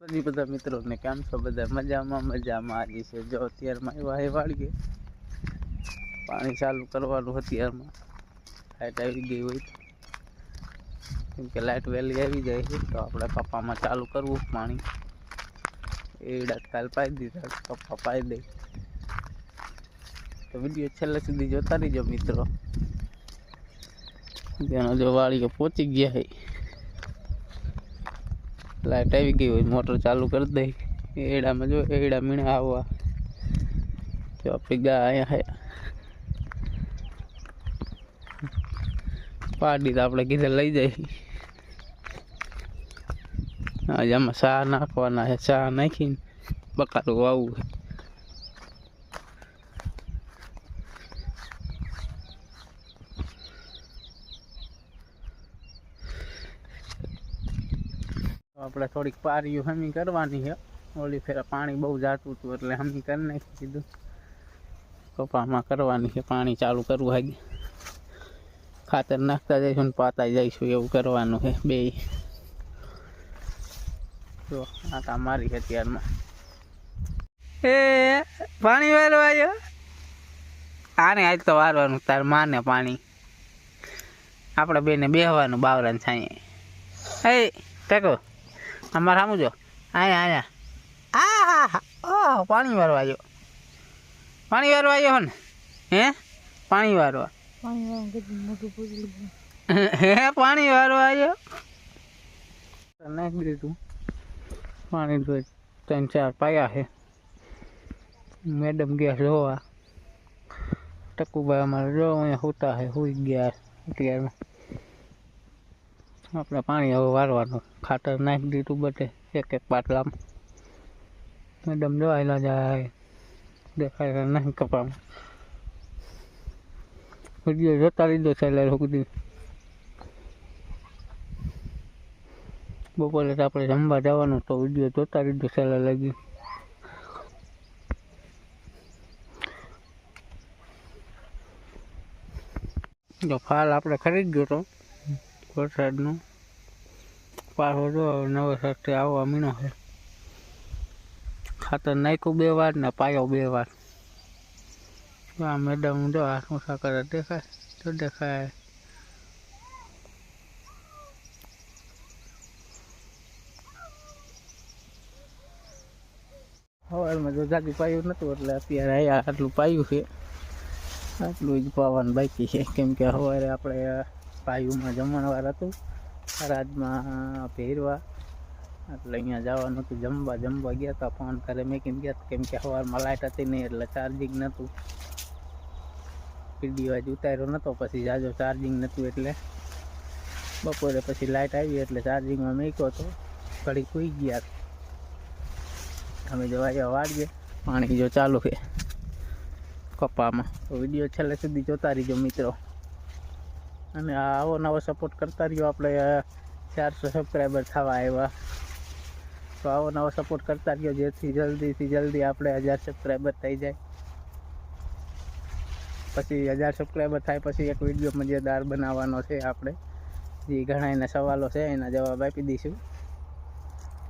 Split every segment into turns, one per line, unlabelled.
બધી બધા મિત્રોને કેમ છો બધા? મજામાં મજામાં. આજે છે જો અત્યારમાં આવ્યા હે વાળીએ. પાણી ચાલુ કરવાનું અત્યારમાં. લાઇટ આવી ગઈ હોય તો. કેમ કે લાઇટ વહેલી આવી જાય છે, તો આપણે કપામાં ચાલુ કરવું પાણી. એડા કાલ પાઈ દીધા, કપા પાઈ દઈ તો વીડિયો છેલ્લે સુધી જોતા રહીજો મિત્રો. તેનો જો વાળીએ પહોંચી ગયા છે લાઈટ આવી ગઈ હોય, મોટર ચાલુ કરી દઈ એડામાં જો, એડા મીણા આવવા. તો આપણી ગા અહીંયા હે. પાડી તો આપણે કીધે લઈ જઈ આજે આમાં ચા નાખવાના છે, ચા નાખીને બકાલું વાવવું આપણે થોડીક પારીઓ હમી કરવાની છે. ઓલી ફેરા પાણી બહુ જાતું હતું એટલે હમી કરી નાખી દીધું. કપામાં કરવાની છે, પાણી ચાલુ કરવું હાગે. ખાતર નાખતા જઈશું ને પાતા જઈશું, એવું કરવાનું છે, બે. જો, આ તા મારી છે ત્યારમાં એ, પાણી વાળવા આને આજ તો વારવાનું, તાર માને પાણી. આપણે બેને બેહવાનું બાવરાને છાંયે. એ ટેકો અમારે સામું જો? અહીંયા અહીંયા આ ઓ પાણી વારવા આવ્યો પાણી વારવા આવ્યો ને હે? પાણી વારવા. હે પાણી વારવા આવ્યો નાખી દીધું પાણી તો ત્રણ ચાર પાયા છે મેડમ ગયા જોવા ટકુભાઈ અમારે જો અહીંયા હોતા છે હોઈ ગયા અત્યારમાં આપણે પાણી હવે વારવાનું. ખાતર નાખી દીધું બધે, એક એક પાટલામાં. મેડમ જોવાયેલા જાય દેખાય નહીં કપામાં. વીડિયો જોતા લીધો છે એટલે સુધી. બપોરે તો આપણે જમવા જવાનું, તો વીડિયો જોતા લીધો છે એટલે લગી. જો ફાલ આપણે ખરીદ્યો તો. વરસાદનો પાછો જો નવસારથી આવવા મીનો છે. ખાતર નાખ્યું બે વાર ને પાયો બે વાર. આ મેડમ જો આ શું કરે દેખાય? તો દેખાય. સવારમાં જો જાજી પાયું નતું, એટલે અત્યારે આટલું પાયું છે. આટલું જ પાવાનું બાકી છે. કેમ કે સવારે આપણે પાયુમાં જમણવાર હતું. રાજમાં પહેરવા એટલે અહીંયા જવાનું હતું. જમવા જમવા ગયા હતા. ફોન કરે મેં કેમ ગયા કેમ કે સવારમાં લાઇટ હતી નહીં, એટલે ચાર્જિંગ નહોતું. પીડી વાજ ઉતાર્યો નહોતો પછી જાજો ચાર્જિંગ નહોતું એટલે બપોરે પછી લાઇટ આવી એટલે ચાર્જિંગમાં મૂક્યો હતો ઘડી સુઈ ગયા. અમે જો આવ્યા વાળીએ. પાણી જો ચાલુ છે કપામાં. તો વીડિયો છેલ્લે સુધી જોતા રહીજો મિત્રો. અને આવો નવો સપોર્ટ કરતા રહ્યો. આપણે ચારસો સબસ્ક્રાઈબર થવા આવ્યા. તો આવો નવો સપોર્ટ કરતા રહ્યો. જેથી જલ્દીથી જલ્દી આપણે હજાર સબસ્ક્રાઈબર થઈ જાય. પછી હજાર સબસ્ક્રાઈબર થાય પછી એક વીડિયો મજેદાર બનાવવાનો છે આપણે, જે ઘણા એના સવાલો છે, એના જવાબ આપી દઈશું.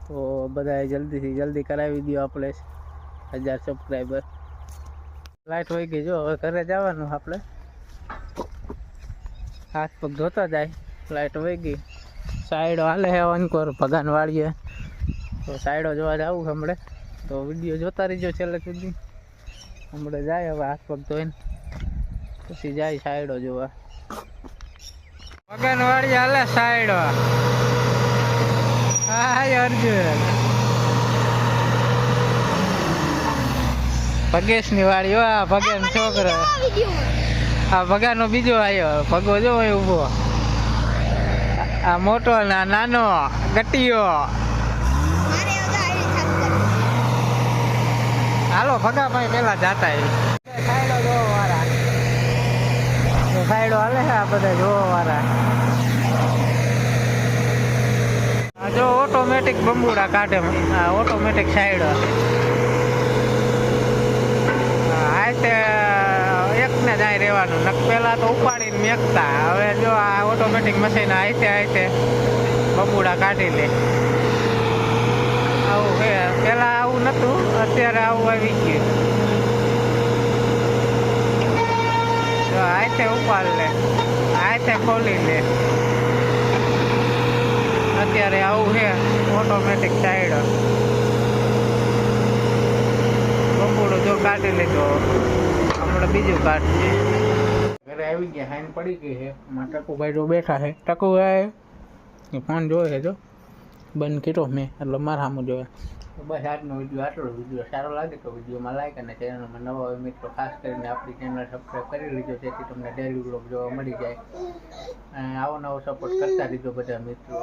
તો બધાએ જલ્દીથી જલ્દી કરાવી દો આપણે હજાર સબસ્ક્રાઈબર લાઈટ હોય ગઈ જો? હવે ઘરે જવાનું આપણે. હાથ પગ ધોતા જાય, લાઈટ વહી ગઈ. સાઈડો હાલે હે અંકોર ભગાન વાળીએ. તો સાઈડો જોવા જવું હમણે. તો વીડિયો જોતા રહીજો છેલ્લે સુધી. હમણે જાય હવે હાથ પગ ધોઈને. પછી જાય સાઈડો જોવા. ભગાન વાળી હાલે સાઈડો હાય અર્જુન. ભગેશની વાળી હો પગેશ છોકરો. આ ભગાનો બીજો આવ્યો ભગો જો ઊભો. આ મોટો ના નાનો ગટીયો હાલો ભગા ભાઈ પેલા જાતા એ. સાઈડો જોવા વાળા તો હાલે છે આ બધા જોવા વાળા આ જો ઓટોમેટિક બંબુડા કાઢે. આ ઓટોમેટિક સાઈડો આ તે રહેવાનું નક પહેલાં તો ઉપાડીને મેકતા. હવે જો આ ઓટોમેટિક મશીન આઈતે આઈતે બબુડા કાઢી લે. આવું અત્યારે આવું આવી ગયું. જો હાથે ઉપાડ લે. હાથે ખોલી લે. અત્યારે આવું છે ઓટોમેટિક સાઈડ બપોડો જો કાઢી લીધો. હમણાં બીજું કાઢશે ઘરે આવી ગયા હાઈન પડી ગઈ છે. માં ટકુભાઈ જો બેઠા છે. ટકુભાઈ ફોન જોયો છે જો. બંધ કર્યો મેં એટલે મારા સામું જોવે. બસ આજનો વીડિયો આટલો વીડિયો સારો લાગે તો વિડીયોમાં લાઈક અને ચેનલમાં નવા હોય મિત્રો ખાસ કરીને આપણી ચેનલ સબસ્ક્રાઈબ કરી લીધો જેથી તમને ડેલી બ્લોગ જોવા મળી જાય. અને આવો નવો સપોર્ટ કરતા લીધો બધા મિત્રો.